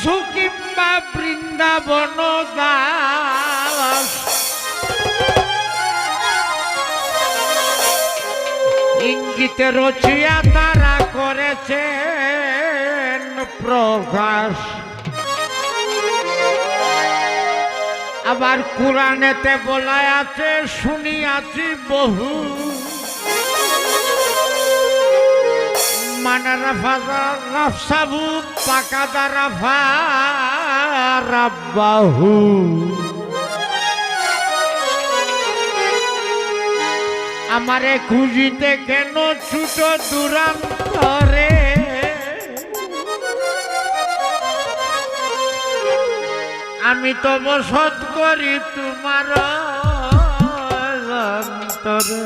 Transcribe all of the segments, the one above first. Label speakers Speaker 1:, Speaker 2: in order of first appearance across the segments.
Speaker 1: বসু কিংবা বৃন্দাবন দাস। ইঙ্গিতে রচিয়া তারা করেছেন প্রকাশ। আবার কোরআনেতে বলা আছে, শুনিয়াছি বহু মানারা ফাজা রাফসাবু পাকাদা রাফা রাব্বাহু আমারে খুঁজিতে কেন ছুট দূরান্তরে আমি তো বসত করি তোমার অন্তরে।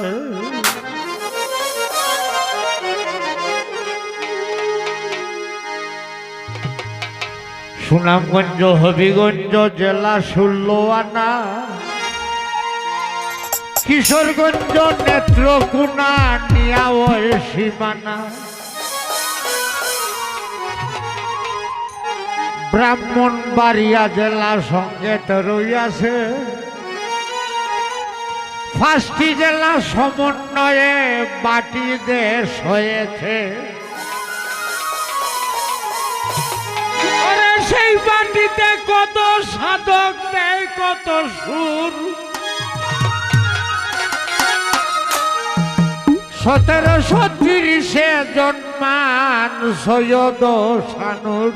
Speaker 1: সুনামগঞ্জ, হবিগঞ্জ জেলা ষোলো আনা। কিশোরগঞ্জ নেত্রকোনা নিয়া ওই সীমানা। ব্রাহ্মণবাড়িয়া জেলা সঙ্গে রইয়াছে। পাঁচটি জেলা সমন্বয়ে বাটি দেশ হয়েছে। বাটিতে কত সাধক দেয় কত সুর। সতেরোশো তিরিশে জন্মান সৈয়দ শানুর।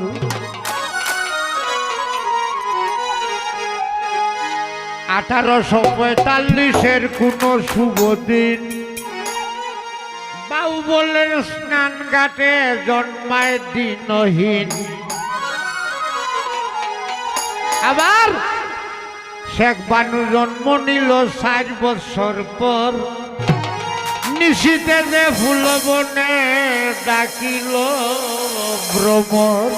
Speaker 1: আঠারোশো পঁয়তাল্লিশের কোনো শুভ দিন। বাউবলের স্নান ঘাটে জন্মায় দিনহীন। আবার? শেখ বানু জন্ম নিল ষাট বছর পর। নিশীতে যে ফুল বনে ডাকিল ভ্রমর।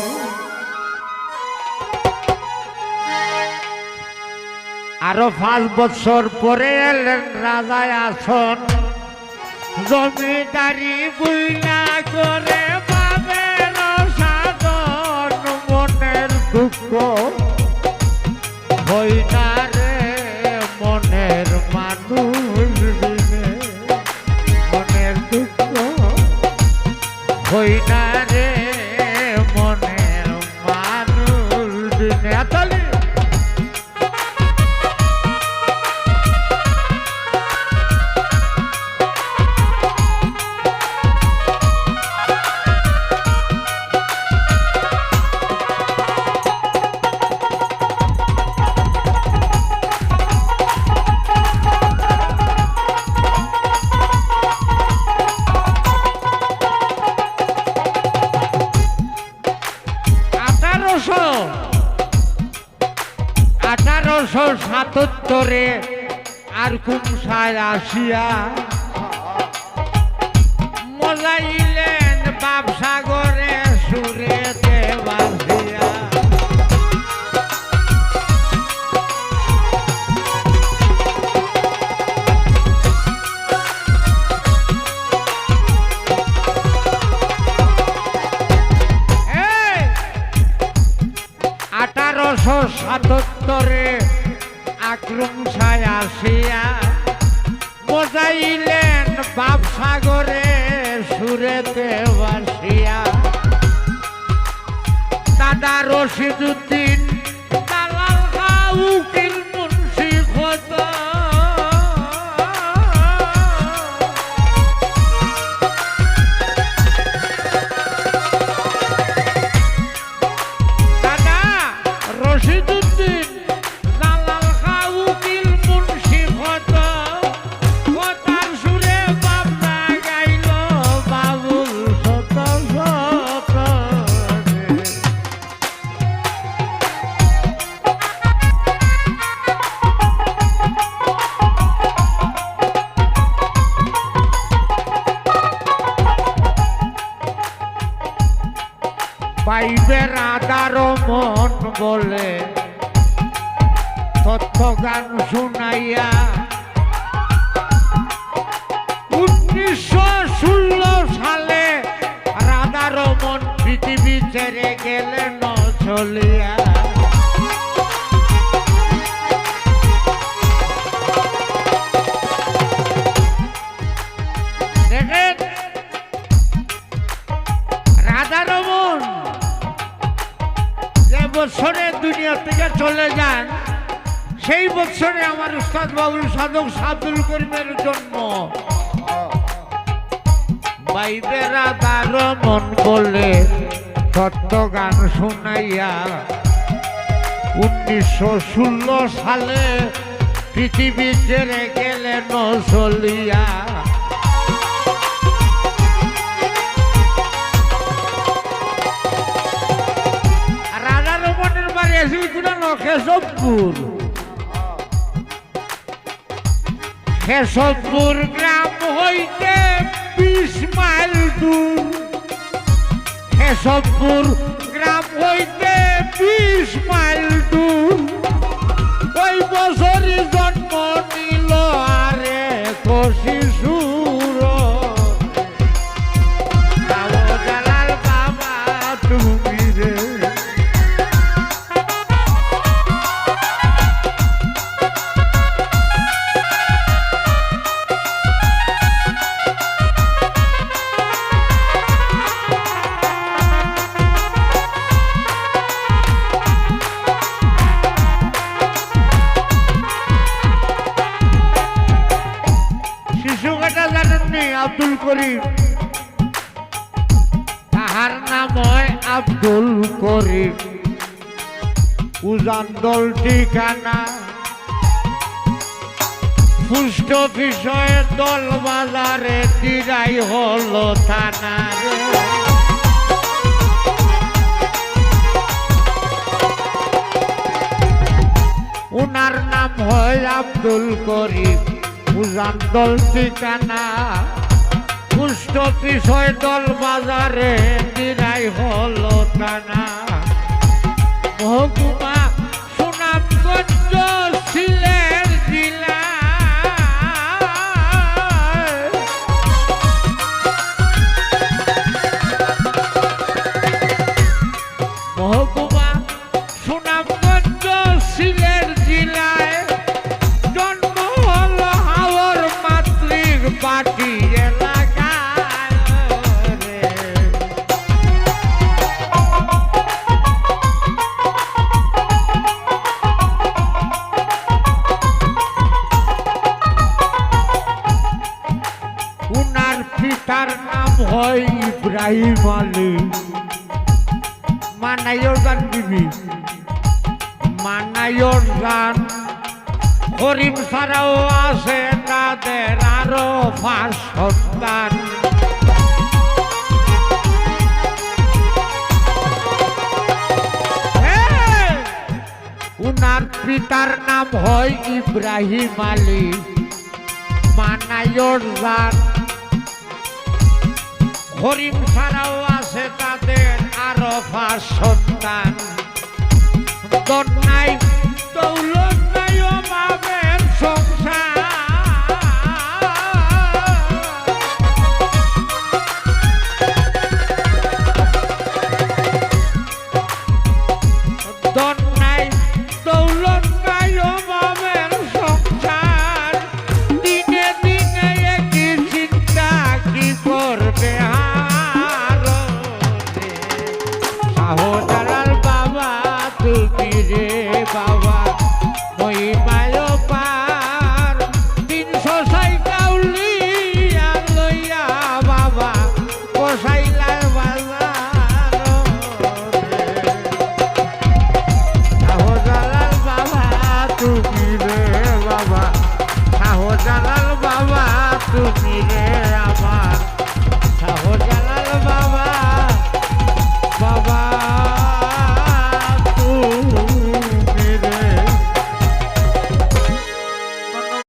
Speaker 1: আরও পাঁচ বছর পরে এলেন রাজায় আসন। জমিদারি বুইনা করে Natalie. সাতাত্তরে আর কুমসায় আসিয়া মজাইলেন বাপসাগরে সায় বসাইলেন বাপ সাগরে সুরেতে বাসিয়া দাদা রশিদুদ্দিন দালাল উকিল পাইবের রাধার মন বলে। তথ্য গান শুনাইয়া উনিশশো ষোলো সালে চলে যান। সেই বছরে আমার উস্তাদ বাবুল সাধক সাদুল করিমের জন্ম। বাইবেরা তার মন বলে তত্ত্ব গান শুনাইয়া উনিশশো ষোলো সালে পৃথিবী ছেড়ে গেলেন চলিয়া। এসে কোনো কেশবপুর কেশবপুর গ্রাম হইতে বিশ মাইল দূর কেশবপুর গ্রাম হইতে বিশ মাইল দূর ওই বছরই জন্ম নিল আরে শিশুর করিম তাহার নাম হয় আব্দুল করিম উজান দল ঠিকানা। পুষ্ট বিষয়ে দল বাজারে দিরাই হলো থানা উনার নাম হয় আব্দুল করিম উজান দল ঠিকানা। পুষ্ট বিষয় দল বাজারে দিরাই হলো থানা মহকুমা সুনামগঞ্জ সিলেট ইব্রাহিম আলী মানাইয়র গান বিবি মানাইয়র গান করিম ছাড়াও আছে তাদের আরও পাঁচ সন্তান! উনার পিতার নাম হয় ইব্রাহিম আলী মানাইয়র গান হরিম ছাড়াও আছে তাদের আরও সন্তান। দর নাই দৌলত নাই অভাবের সাহদারার বাবা তুমি রে বাবা?